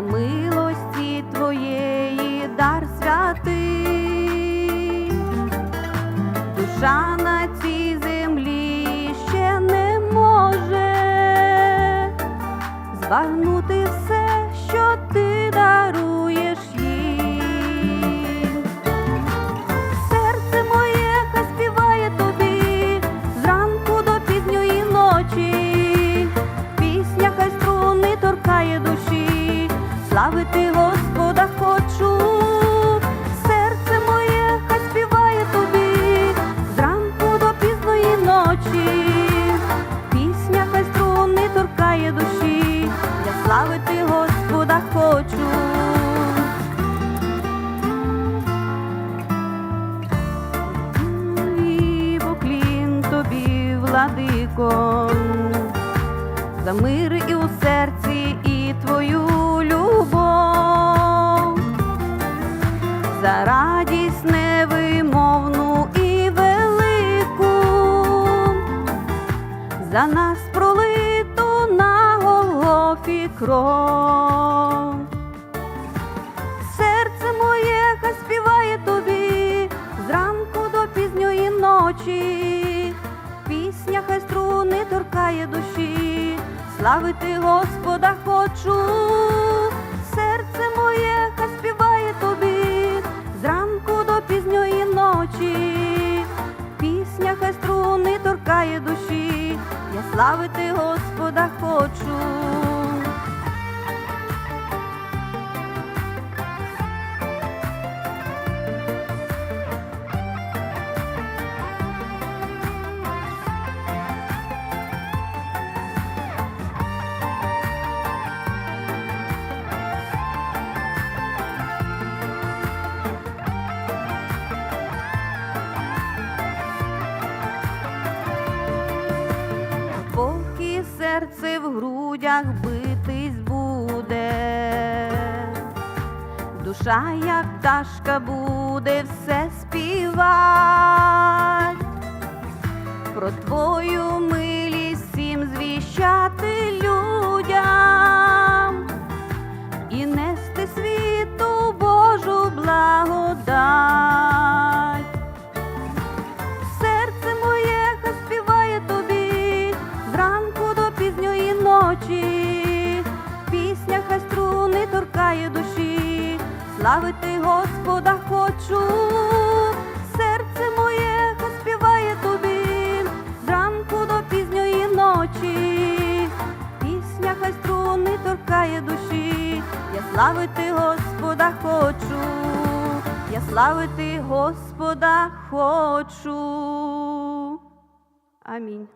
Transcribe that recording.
милості твоєї дар святий. Душа на цій землі ще не може збагнути все, торкає душі, я славити Господа хочу. Тобі, владико, за мир і у серці, і твою любов, за радість невимовну і велику, за нас Кров. Серце моє хай співає тобі зранку до пізньої ночі, пісня хай струни торкає душі, славити Господа хочу, серце моє хай співає тобі зранку до пізньої ночі, пісня хай струни торкає душі, я славити Господа хочу. Грудях битись буде, душа, як пташка, буде все співать, про твою милість всім звіщати славити Господа хочу, серце моє співає тобі. Зранку до пізньої ночі, пісня хай струни торкає душі, я славити Господа хочу, я славити Господа хочу. Амінь.